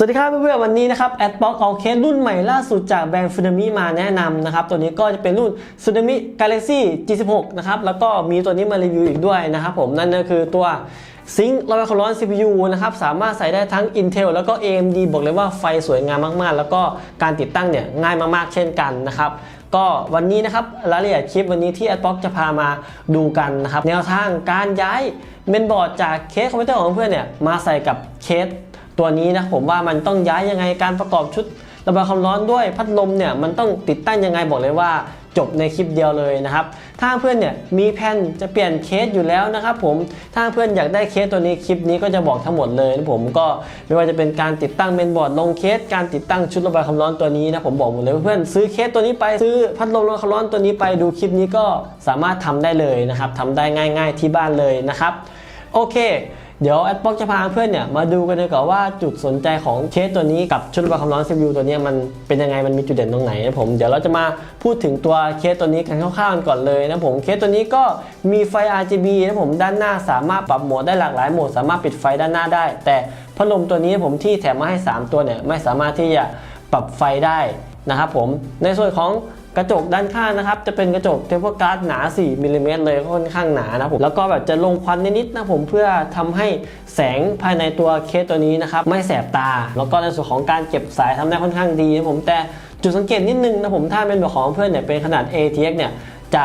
สวัสดีครับเพื่อนๆวันนี้นะครับแอดบ็อกเอาเคสรุ่นใหม่ล่าสุดจากแบรนด์ฟูนามิมาแนะนำนะครับ ตัวนี้ก็จะเป็นรุ่น Tsunami Galaxy G16 นะครับ แล้วก็มีตัวนี้มารีวิวอีกด้วยนะครับผมนั่นก็คือตัว Sync ร้อยความร้อน CPU นะครับ สามารถใส่ได้ทั้ง Intel แล้วก็ AMD บอกเลยว่าไฟสวยงามมากๆ แล้วก็การติดตั้งเนี่ยง่ายมากๆ เช่นกันนะครับก็วันนี้นะครับรายละเอียดคลิปวันนี้ที่ Adblock จะพามาดูกันนะครับแนวทางการย้ายเมนบอร์ดจากเคสคอมพิวเตอร์ของเพื่อนเนี่ยมาใส่กับเคส ตัวนี้นะผมว่ามันต้องย้ายยังไงการประกอบชุดระบายความร้อนด้วยพัดลมเนี่ยมันต้องติดตั้งยังไงบอกเลยว่าจบในคลิปเดียวเลยนะครับ ถ้าเพื่อนเนี่ยมีแผนจะเปลี่ยนเคสอยู่แล้วนะครับผม ถ้าเพื่อนอยากได้เคสตัวนี้คลิปนี้ก็จะบอกทั้งหมดเลยนะผมก็ไม่ว่าจะเป็นการติดตั้งเมนบอร์ดลงเคส การติดตั้งชุดระบายความร้อนตัวนี้นะผมบอกหมดเลยเพื่อนซื้อเคสตัวนี้ไปซื้อพัดลมระบายความร้อนตัวนี้ไปดูคลิปนี้ก็สามารถทำได้เลยนะครับทำได้ง่าย ๆที่บ้านเลยนะครับ โอเค เดี๋ยวแอดบ็อกจะพาเพื่อนเนี่ยมาดูกันดีกว่าว่าจุดสนใจของเคสตัวนี้กับชุดระบายความร้อน CPU ตัวนี้มันเป็นยังไงมันมีจุดเด่นตรงไหนนะผมเดี๋ยวเราจะมาพูดถึงตัวเคสตัวนี้กันคร่าวๆกันก่อนเลยนะผมเคสตัวนี้ก็มีไฟ RGB นะผมด้านหน้าสามารถปรับโหมดได้หลากหลายโหมดสามารถปิดไฟด้านหน้าได้ แต่พัดลมตัวนี้ผมที่แถมมาให้ 3 ตัวเนี่ยไม่สามารถที่จะปรับไฟได้นะครับผมในส่วนของ กระจกด้านข้างนะครับ จะเป็นกระจกเทปเพอร์การ์ดหนา 4มิลลิเมตรเลยค่อนข้างหนานะผมแล้วก็แบบจะลงควันนิดๆนะผมเพื่อทำให้แสงภายในตัวเคสตัวนี้นะครับ ไม่แสบตา แล้วก็ในส่วนของการเก็บสายทำได้ค่อนข้างดีนะผมแต่จุดสังเกตนิดนึงนะผมถ้าเป็นแบบของเพื่อนเนี่ยเป็นขนาด ATX เนี่ยจะ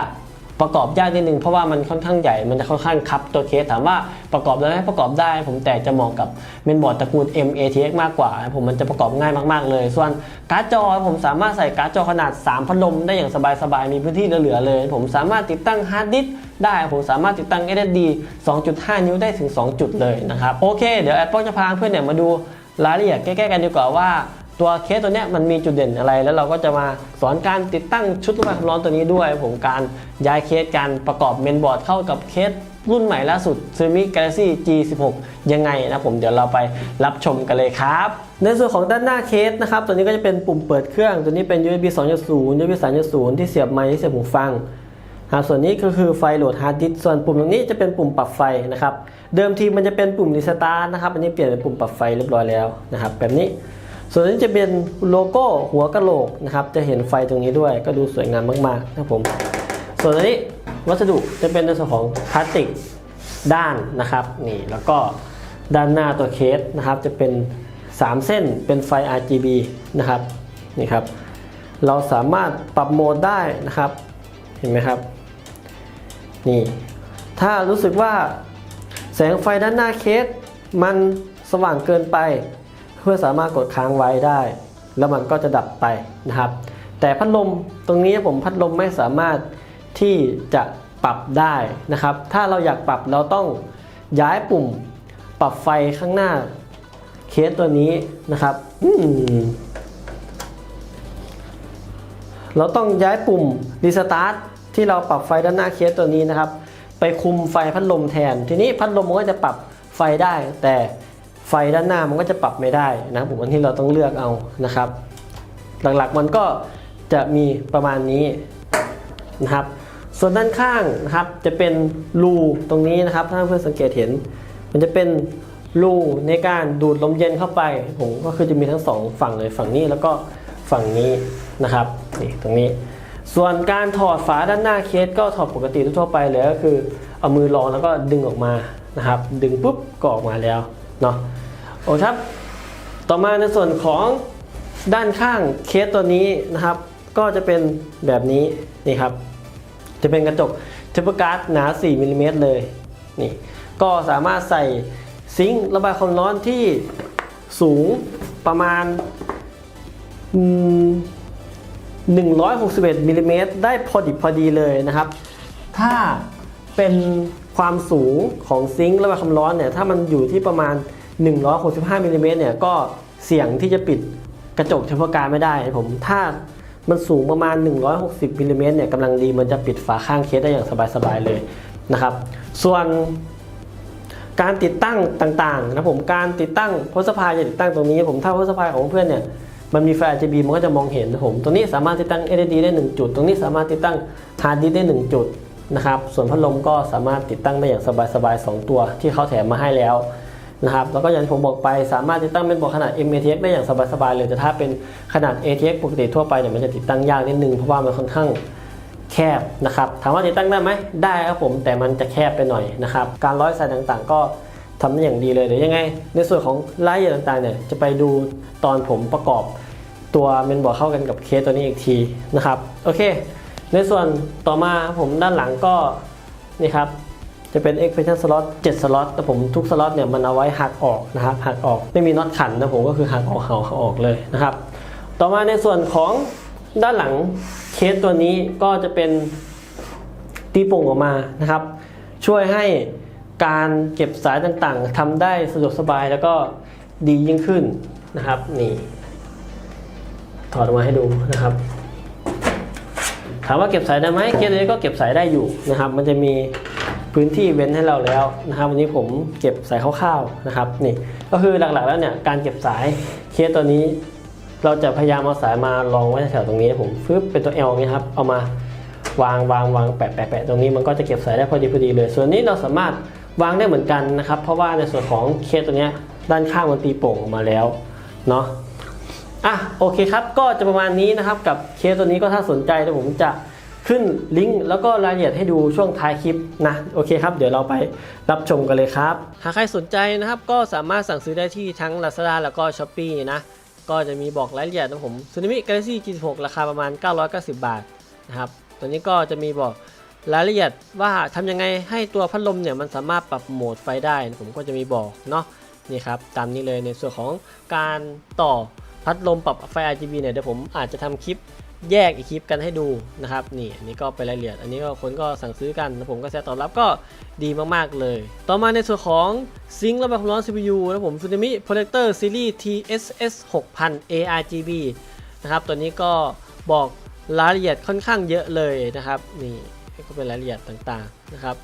ประกอบยากนิดนึงเพราะว่ามันค่อนข้างใหญ่มันจะค่อนข้างคับตัวเคสถามว่าประกอบได้ไหมประกอบได้ ผมแต่จะเหมาะกับเมนบอร์ดตระกูล MATX มากกว่า ผมมันจะประกอบง่ายมากๆเลย ส่วนการ์ดจอผมสามารถใส่การ์ดจอขนาด 3 พัดลมได้อย่างสบายๆ มีพื้นที่เหลือๆเลย ผมสามารถติดตั้งฮาร์ดดิสก์ได้ผมสามารถติดตั้ง SSD 2.5 นิ้วได้ถึง 2 จุดเลยนะครับโอเคเดี๋ยวแอดพ็อกจะพาเพื่อนเนี่ยมาดูรายละเอียดใกล้ๆกันดีกว่าว่า ตัวเคสตัวเนี้ยมันมีจุดเด่นอะไร แล้วเราก็จะมาสอนการติดตั้งชุดระบายความร้อนตัวนี้ด้วยผมการย้ายเคสการประกอบเมนบอร์ดเข้ากับเคสรุ่นใหม่ล่าสุด s u m i Galaxy G16 ยังไงนะผมเดี๋ยวเราไปรับชมกันเลยครับ ในส่วนของด้านหน้าเคสนะครับ ตัวนี้ก็จะเป็นปุ่มเปิดเครื่อง ตัวนี้เป็น USB 2.0 USB 3.0 ที่เสียบไมค์ที่เสียบหูฟังส่วนนี้ก็คือไฟโหลดฮาร์ดดิสส่วนปุ่มตรงนี้จะเป็นปุ่มปรับไฟนะครับ เดิมทีมันจะเป็นปุ่มรีสตาร์ทนะครับ อันนี้เปลี่ยนเป็นปุ่มปรับไฟเรียบร้อยแล้วนะครับ แบบนี้ ส่วนนี้จะเป็นโลโก้หัวกะโหลกนะครับจะเห็นไฟตรงนี้ด้วยก็ดูสวยงามมากๆนะครับผมส่วนอันนี้วัสดุจะเป็นในส่วนของพลาสติกด้านนะครับนี่แล้วก็ด้านหน้าตัวเคสนะครับจะเป็น 3 เส้นเป็นไฟ RGB นะครับนี่ครับเราสามารถปรับโหมดได้นะครับเห็นไหมครับนี่ถ้ารู้สึกว่าแสงไฟด้านหน้าเคสมันสว่างเกินไป พื่อสามารถกดค้างไว้ได้ แล้วมันก็จะดับไปนะครับ แต่พัดลมตรงนี้ผมพัดลมไม่สามารถที่จะปรับได้นะครับ ถ้าเราอยากปรับเราต้องย้ายปุ่มปรับไฟข้างหน้าเคสตัวนี้นะครับอืมเราต้องย้ายปุ่มรีสตาร์ทที่เราปรับไฟด้านหน้าเคสตัวนี้นะครับ ไปคุมไฟพัดลมแทน ทีนี้พัดลมมันก็จะปรับไฟได้ แต่ ไฟด้านหน้ามันก็จะปรับไม่ได้นะครับผมอันที่เราต้องเลือกเอานะครับ หลักๆมันก็จะมีประมาณนี้นะครับ ส่วนด้านข้างนะครับจะเป็นรูตรงนี้นะครับ ถ้าเพื่อนสังเกตเห็น มันจะเป็นรูในการดูดลมเย็นเข้าไปผมก็คือจะมีทั้งสองฝั่งเลยฝั่งนี้แล้วก็ฝั่งนี้นะครับนี่ตรงนี้ ส่วนการถอดฝาด้านหน้าเคสก็ถอดปกติทั่วไปเลยก็คือเอามือรองแล้วก็ดึงออกมานะครับ ดึงปุ๊บก็ออกมาแล้ว เนาะโอเคครับ ต่อมาในส่วนของด้านข้างเคสตัวนี้นะครับ ก็จะเป็นแบบนี้นี่ครับ จะเป็นกระจกเทปเปอร์การ์ดหนา 4มิลลิเมตรเลยนี่ก็สามารถใส่ซิงค์ระบายความร้อนที่สูงประมาณ 161มิลลิเมตรได้พอดิบพอดีเลยนะครับ ถ้าเป็น ความสูงของซิงค์ระบายความร้อนเนี่ยถ้ามันอยู่ที่ประมาณ 165มิลลิเมตรเนี่ยก็เสี่ยงที่จะปิดกระจกเฉพาะการไม่ได้ผมถ้ามันสูงประมาณ 160มิลลิเมตรเนี่ยกำลังดีมันจะปิดฝาข้างเคสได้อย่างสบายๆเลยนะครับ ส่วนการติดตั้งต่างๆนะผมการติดตั้งพสพายจะติดตั้งตรงนี้ ผมถ้าพสพายของเพื่อนเนี่ยมันมีไฟ RGB มันก็จะมองเห็นนะผมตรงนี้สามารถติดตั้ง LED ได้ 1 จุด ตรงนี้สามารถติดตั้งฮาร์ดดิสได้ 1 จุด นะครับ ส่วนพัดลมก็สามารถติดตั้งได้อย่างสบายๆ 2 ตัวที่เขาแถมมาให้แล้วนะครับแล้วก็อย่างที่ผมบอกไปสามารถติดตั้งเป็นบอร์ขนาด MATX ได้อย่างสบายๆเลยแต่ถ้าเป็นขนาด ATX ปกติทั่วไปเนี่ยมันจะติดตั้งยากนิดนึงเพราะว่ามันค่อนข้างแคบนะครับถามว่าติดตั้งได้ไหมได้ครับผมแต่มันจะแคบไปหน่อยนะครับการร้อยสายต่างๆ ก็ทำได้อย่างดีเลยเดี๋ยวยังไง ในส่วนของรายละเอียดต่างๆเนี่ยจะไปดูตอนผมประกอบตัวเมนบอร์ดเข้ากันกับเคสตัวนี้อีกทีนะครับโอเค ในส่วนต่อมาผมด้านหลังก็นี่ครับจะเป็น expansion slot 7สล็อตแต่ผมทุกสล็อตเนี่ยมันเอาไว้หักออกนะครับหักออกไม่มีน็อตขันนะผมก็คือหักออกหักออกเลยนะครับ ต่อมาในส่วนของด้านหลังเคสตัวนี้ก็จะเป็นตีโป่งออกมานะครับ ช่วยให้การเก็บสายต่างๆทำได้สะดวกสบายแล้วก็ดียิ่งขึ้นนะครับนี่ถอดออกมาให้ดูนะครับ ถามว่าเก็บสายได้ไหมเคสนี้ก็เก็บสายได้อยู่นะครับ มันจะมีพื้นที่เว้นให้เราแล้วนะครับ วันนี้ผมเก็บสายคร่าวๆนะครับนี่ก็คือหลักๆแล้วเนี่ยการเก็บสายเคสตัวนี้ เราจะพยายามเอาสายมาลองไว้แถวๆตรงนี้ผมฟึบเป็นตัว L นี้ครับเอามาวางวางวางแปะแปะแปะตรงนี้มันก็จะเก็บสายได้พอดีพอดีเลย ส่วนนี้เราสามารถวางได้เหมือนกันนะครับ เพราะว่าในส่วนของเคสตัวเนี้ยด้านข้างมันตีโป่งออกมาแล้วเนาะ อะโอเคครับ ก็จะประมาณนี้นะครับกับเคสตัวนี้ก็ถ้าสนใจเดี๋ยวผมจะขึ้นลิงก์แล้วก็รายละเอียดให้ดูช่วงท้ายคลิปนะโอเคครับ เดี๋ยวเราไปรับชมกันเลยครับ หากใครสนใจนะครับ ก็สามารถสั่งซื้อได้ที่ทั้ง Lazada แล้วก็ s h อ p e e นะก็จะมีบอกรายละเอียดนะผม Tsunami Galaxy G6 ราคาประมาณ 990 บาทนะครับตัวนี้ก็จะมีบอกรายละเอียดว่าทำยังไงให้ตัวพัดลมเนี่ยมันสามารถปรับโหมดไฟได้นะผมก็จะมีบอกเนาะนี่ครับตามนี้เลยในส่วนของการต่อ พัดลมปรับไฟ RGB เนี่ยเดี๋ยวผมอาจจะทำคลิปแยกอีกคลิปกันให้ดูนะครับนี่อันนี้ก็เป็นรายละเอียด อันนี้ก็คนก็สั่งซื้อกันนะผมก็แชร์ตอบรับก็ดีมากๆเลย ต่อมาในส่วนของซิงค์ระบายความร้อน CPU นะผม Tsunami Protector Series TSS 6000 ARGB นะครับตัวนี้ก็บอกรายละเอียดค่อนข้างเยอะเลยนะครับนี่ก็เป็นรายละเอียดต่างๆนะครับ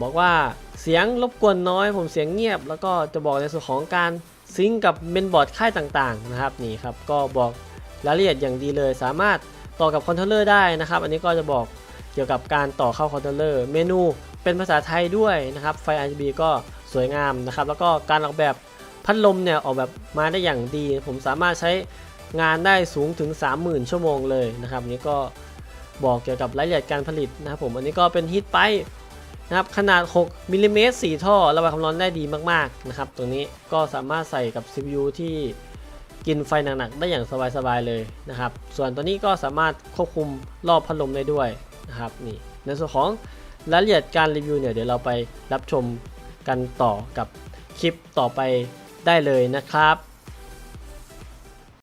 บอกว่าเสียงรบกวนน้อยผมเสียงเงียบ แล้วก็จะบอกในส่วนของการ ซิงกับเมนบอร์ดค่ายต่างๆนะครับนี่ครับก็บอกรายละเอียดอย่างดีเลย สามารถต่อกับคอนโทรลเลอร์ได้นะครับ อันนี้ก็จะบอกเกี่ยวกับการต่อเข้าคอนโทรลเลอร์เมนูเป็นภาษาไทยด้วยนะครับ ไฟ RGB ก็สวยงามนะครับ แล้วก็การออกแบบพัดลมเนี่ยออกแบบมาได้อย่างดี ผมสามารถใช้งานได้สูงถึง 30,000 ชั่วโมงเลยนะครับอันนี้ก็บอกเกี่ยวกับรายละเอียดการผลิตนะครับผมอันนี้ก็เป็นฮีทไป นะครับขนาด 6มิลลิเมตร4ท่อ ระบายความร้อนได้ดีมากๆนะครับตรงนี้ก็สามารถใส่กับ CPU ที่กินไฟหนักๆได้อย่างสบายๆเลยนะครับ ส่วนตัวนี้ก็สามารถควบคุมรอบพัดลมได้ด้วยนะครับนี่ในส่วนของรายละเอียดการรีวิวเนี่ยเดี๋ยวเราไปรับชมกันต่อกับคลิปต่อไปได้เลยนะครับ